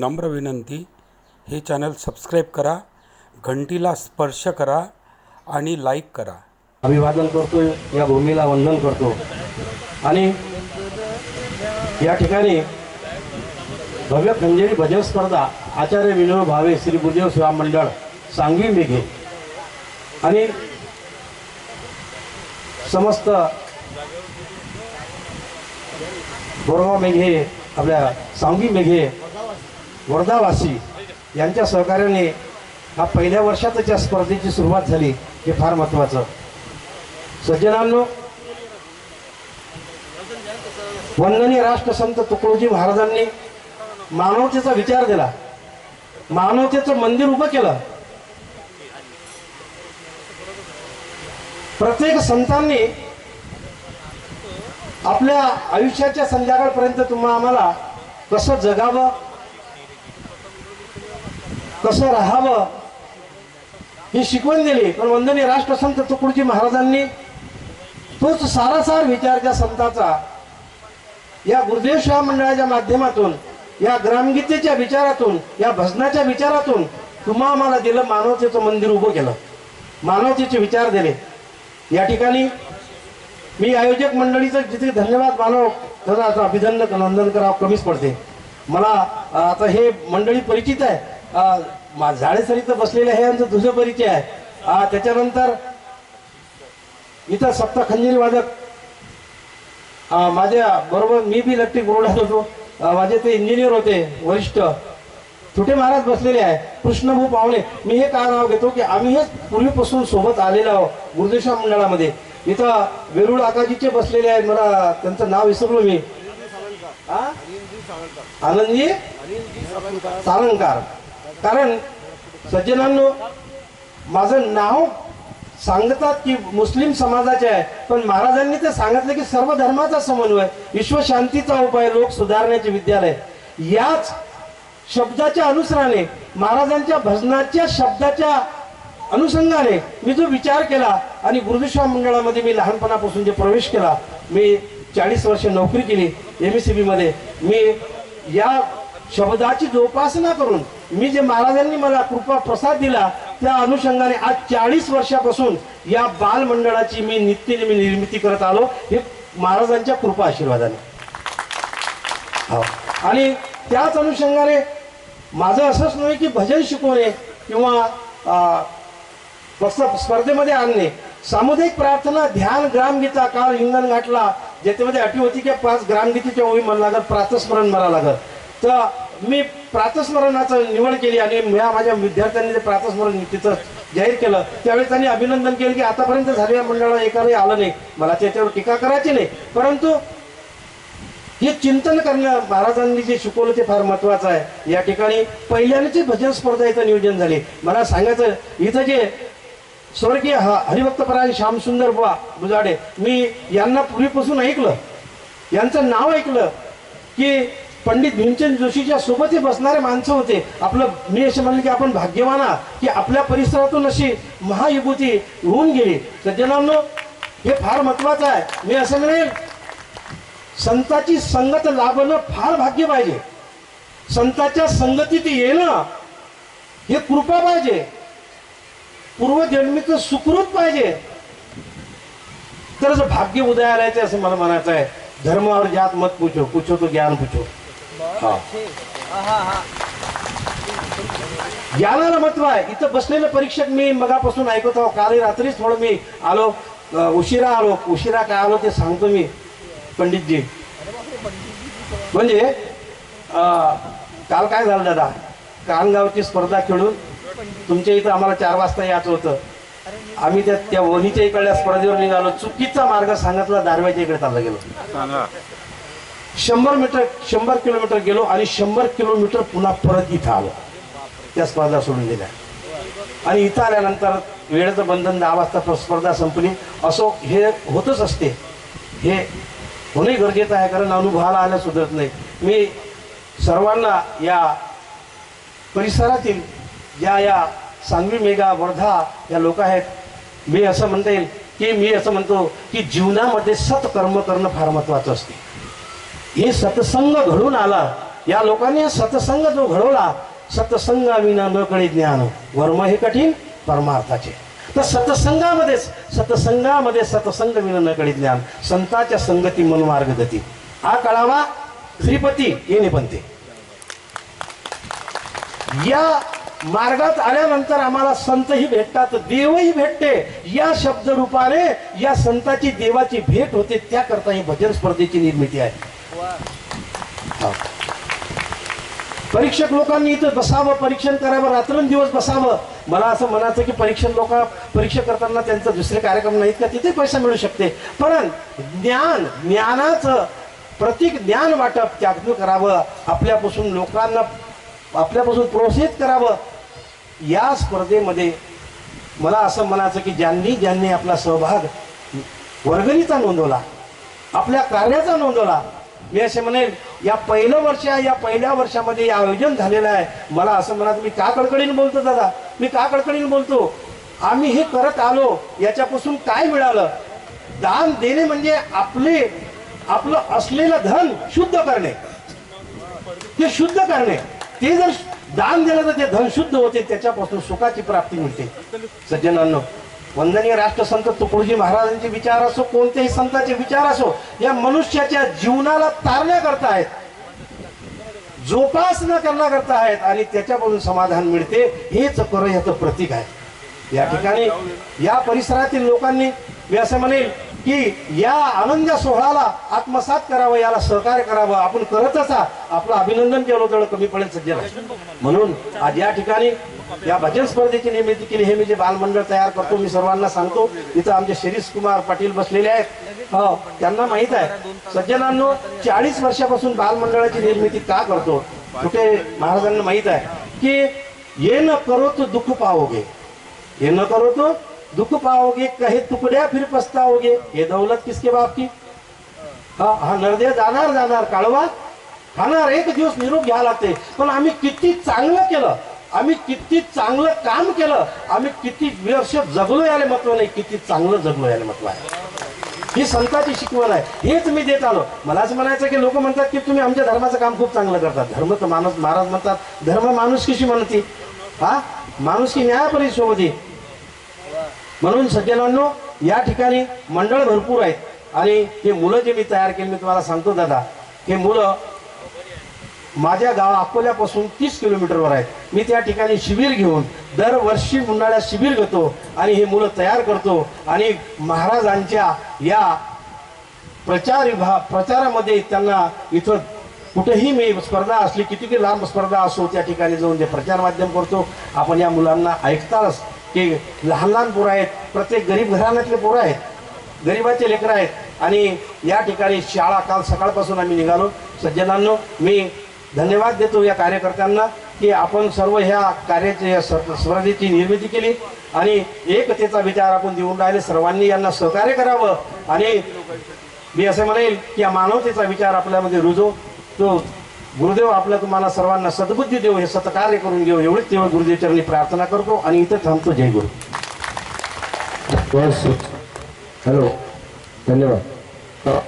नम्र विनंती हे चॅनल सबस्क्राईब करा घंटीला स्पर्श करा आणि लाईक करा. अभिवादन करतो या भूमीला वंदन करतो. आणि या ठिकाणी भव्य खंजेरी भजन स्पर्धा आचार्य विनोद भावे श्री गुरुदेव सेवा मंडळ सांगवी मेघे आणि समस्त बोरगाव मेघे आपल्या सांगवी मेघे वर्धावासी यांच्या सहकार्याने हा पहिल्या वर्षातच या स्पर्धेची सुरुवात झाली हे फार महत्त्वाचं. सज्जनांनो वंदनीय राष्ट्रसंत तुकडोजी महाराजांनी मानवतेचा विचार दिला. मानवतेचं मंदिर उभं केलं. प्रत्येक संतांनी आपल्या आयुष्याच्या संध्याकाळपर्यंत तुम्हा आम्हाला कसं जगावं कसं राहावं? ही शिकवण दिली. पण वंदनीय राष्ट्रसंत तुकडोजी महाराजांनी तोच सारासार विचार त्या संताचा या गुरुदेव शाह मंडळाच्या माध्यमातून या ग्रामगीतेच्या विचारातून या भजनाच्या विचारातून तुम्हा आम्हाला दिलं मानवतेचं मंदिर उभं केलं. मानवतेचे विचार दिले. या ठिकाणी मी आयोजक मंडळीचं जिथे धन्यवाद मानव त्याचं अभिनंदन नंदन करावं कमीच पडते. मला आता हे मंडळी परिचित आहे. झाडेसरीचं बसलेलं हे यांचं तुझं परिचय आहे. त्याच्यानंतर इथं सप्त खंजीर वादक माझ्या बरोबर मी बी इलेक्ट्रिक बोर्डात होतो. माझे ते इंजिनियर होते वरिष्ठ. तुटे महाराज बसलेले आहे. कृष्णभाऊ पाहुणे मी हे का नाव घेतो की आम्ही हेच पूर्वीपासून सोबत आलेलो आहोत गुरुदेशा मंडळामध्ये. इथं वेरुळ आकाजीचे बसलेले आहेत. मला त्यांचं नाव विसरलो मी? आनंदजी? सारंगकार कारण सज्जनांनो माझं नाव सांगतात की मुस्लिम समाजाचे आहे पण महाराजांनी ते सांगितलं की सर्व धर्माचा समन्वय विश्वशांतीचा उपाय लोक सुधारण्याचे विद्यालय. याच शब्दाच्या अनुसराने महाराजांच्या भजनाच्या शब्दाच्या अनुषंगाने मी जो विचार केला आणि गुरुदेशा मंडळामध्ये मी लहानपणापासून जे प्रवेश केला मी चाळीस वर्ष नोकरी केली एम एस सी बीमध्ये मी या शब्दाची जोपासना करून मी जे महाराजांनी मला कृपा प्रसाद दिला त्या अनुषंगाने आज चाळीस वर्षापासून या बालमंडळाची मी नित्यनेमी निर्मिती करत आलो. हे महाराजांच्या कृपा आशीर्वादाने. हो. आणि त्याच अनुषंगाने माझं असंच नाही की भजन शिकवणे किंवा फक्त स्पर्धेमध्ये आणणे. सामुदायिक प्रार्थना ध्यान ग्रामगीता काल इंधन घाटला ज्याच्यामध्ये अटी होती की पाच ग्रामगीतेच्या ओळी मला लागत प्रातस्मरण मला लागत तर मी प्रातस्मरणाचं निवड केली आणि म्या माझ्या विद्यार्थ्यांनी ते प्रातस्मरण तिथं जाहीर केलं त्यावेळी त्यांनी अभिनंदन केलं की आतापर्यंत झालेल्या मंडळाला एकालाही आलं नाही. मला त्याच्यावर टीका करायची नाही. परंतु हे चिंतन करणं महाराजांनी जे शिकवलं ते फार महत्वाचं आहे. या ठिकाणी पहिल्यांदाची भजन स्पर्धा इथं नियोजन झाले. मला सांगायचं इथं जे स्वर्गीय ह हरिभक्तपरायण श्यामसुंदर बुवा बुजाडे मी यांना पूर्वीपासून ऐकलं. यांचं नाव ऐकलं की पंडित भीमचंद जोशीच्या सोबतही बसणारे माणसं होते. आपलं मी असं म्हणलं की आपण भाग्यवान आहात की आपल्या परिसरातून अशी महायुभूती होऊन गेली. सज्जनांनो हे फार महत्वाचं आहे. मी असं म्हणेन संताची संगत लाभणं फार भाग्य पाहिजे. संताच्या संगतीत येणं हे कृपा पाहिजे. पूर्वजन्मीचं सुकृत पाहिजे. तरच भाग्य उदयाला येते असं मला म्हणायचं आहे धर्मावर जात मत पूछो पूछो तो ज्ञान पूछो. हा. ज्ञानाला महत्त्व आहे. इथं बसलेलं परीक्षक मी मगापासून ऐकत आहो. काल रात्रीच थोडं मी आलो. उशिरा आलो. उशिरा काय आलो ते सांगतो मी पंडितजी. म्हणजे अ, काल काय झालं दादा? कानगावची स्पर्धा खेळून तुमच्या इथं आम्हाला चार वाजता यायचं होतं. आम्ही त्या त्या वणीच्या इकडल्या स्पर्धेवर निघालो. चुकीचा मार्ग सांगितला दारव्याच्या इकडे चालला गेलो. शंभर मीटर शंभर किलोमीटर गेलो आणि शंभर किलोमीटर पुन्हा परत इथं आलो. त्या स्पर्धा सोडून दिल्या. आणि इथं आल्यानंतर वेळेचं बंधन दहा वाजता स्पर्धा संपली. असो हे होतच असते. हे होणे गरजेचं आहे कारण अनुभवाला आल्या सुधरत नाही. मी सर्वांना या परिसरातील ज्या या सांगवी मेघा वर्धा या लोक आहेत. मी असं म्हणता येईल की मी असं म्हणतो की जीवनामध्ये सत्कर्म करणं फार महत्त्वाचं असते. हे सत्संग घडून आला. या लोकांनी सतसंग जो घडवला सतसंग विना न कळे ज्ञान. वर्म हे कठीण परमार्थाचे. तर सतसंगामध्येच सतसंगामध्ये सतसंग विना न ज्ञान. संताच्या संगती मनमार्ग गती हा कळावा श्रीपती येणे बनते या मार्गात आल्यानंतर आम्हाला संतही भेटतात देवही भेटते. या शब्दरूपाने या संताची देवाची भेट होते त्याकरता ही भजन स्पर्धेची निर्मिती आहे. हो. परीक्षक लोकांनी इथं बसावं परीक्षण करावं रात्रंदिवस बसावं. मला असं म्हणायचं की परीक्षण लोक परीक्षा करताना त्यांचं दुसरे कार्यक्रम नाहीत का? तिथे पैसा मिळू शकते. पण ज्ञान ज्ञानाचं प्रतीक ज्ञान वाटप त्यात करावं. आपल्यापासून लोकांना आपल्यापासून प्रोत्साहित करावं. या स्पर्धेमध्ये मला असं म्हणायचं की ज्यांनी ज्यांनी आपला सहभाग वर्गणीचा नोंदवला आपल्या कार्याचा नोंदवला मी असे म्हणेन या पहिलं वर्ष या पहिल्या वर्षामध्ये हे आयोजन झालेलं आहे. मला असं म्हणायचं मी का कडकडीने बोलतो दादा? मी का कडकडीने बोलतो? आम्ही हे करत आलो याच्यापासून काय मिळालं? दान देणे म्हणजे आपले आपलं असलेलं धन शुद्ध करणे. ते शुद्ध करणे. ते जर दान दिलं तर ते धन शुद्ध होते त्याच्यापासून सुखाची प्राप्ती मिळते. सज्जनांना वंदनीय राष्ट्रसंत तुकडोजी महाराजांचे विचार असो कोणत्याही संतांचे विचार असो या मनुष्याच्या जीवनाला तारण्याकरता आहेत जोपासना करण्याकरता आहेत आणि त्याच्यापासून समाधान मिळते हेच कर याचं प्रतीक आहे. या ठिकाणी या परिसरातील लोकांनी मी असं म्हणेल की या आनंद सोहळ्याला आत्मसात करावं याला सहकार्य करावं. आपण करतच आपलं अभिनंदन केलं तेवढं कमी पडेल सज्जन म्हणून आज या ठिकाणी या भजन स्पर्धेची निर्मिती केली. हे मी जे बालमंडळ तयार करतो मी सर्वांना सांगतो. इथं आमचे शिरीष कुमार पाटील बसलेले आहेत. हो त्यांना माहीत आहे. सज्जनांनो चाळीस वर्षापासून बालमंडळाची निर्मिती का करतो? कुठे महाराजांना माहीत आहे की ये न करो तो दुःख पावोगे ये न करो तो दुःख पाओगे कहे तुकड्या फिर पछताओगे। ये दौलत किसके बाप की? हा हा जाणार जाणार काळवा? खाणार एक दिवस निरोप घ्यावा लागते. पण आम्ही किती चांगलं केलं आम्ही किती चांगलं काम केलं आम्ही किती वर्ष जगलो याला महत्त्व नाही किती चांगलं जगलो याला महत्त्व आहे. ही संताची शिकवण आहे. हेच मी देत आलो. मला असं म्हणायचं की लोक म्हणतात की तुम्ही आमच्या धर्माचं काम खूप चांगलं करतात. धर्म तर माणूस महाराज म्हणतात धर्म माणूस कशी म्हणते. हा? माणूस की न्यायपरी सोबती म्हणून सज्जनांनो या ठिकाणी मंडळ भरपूर आहेत. आणि हे मुलं जे मी तयार केली मी तुम्हाला सांगतो दादा हे मुलं माझ्या गाव अकोल्यापासून तीस किलोमीटरवर आहेत. मी त्या ठिकाणी शिबिर घेऊन दरवर्षी उन्हाळ्यात शिबिर घेतो आणि हे मुलं तयार करतो. आणि महाराजांच्या या प्रचार विभाग प्रचारामध्ये त्यांना इथं कुठेही मी स्पर्धा असली किती लांब स्पर्धा असो त्या ठिकाणी जाऊन ते प्रचार माध्यम करतो आपण या मुलांना ऐकताच की लहान लहान पोरं आहेत प्रत्येक गरीब घराण्यातले पोरं आहेत गरिबाचे लेकरं आहेत. आणि या ठिकाणी शाळा काल सकाळपासून आम्ही निघालो. सज्जनांनो मी धन्यवाद देतो या कार्यकर्त्यांना की आपण सर्व ह्या कार्याची या स्पर्धेची निर्मिती केली. आणि एकतेचा विचार आपण देऊन राहिले. सर्वांनी यांना सहकार्य करावं. आणि मी असं म्हणेल की या मानवतेचा विचार आपल्यामध्ये रुजो. तो गुरुदेव आपल्या तुम्हाला सर्वांना सद्बुद्धी देऊ हे सत्कार्य करून घेऊ एवढीच तेव्हा गुरुदेवचरणी प्रार्थना करतो आणि इथं थांबतो. जय गुरु. हॅलो. धन्यवाद.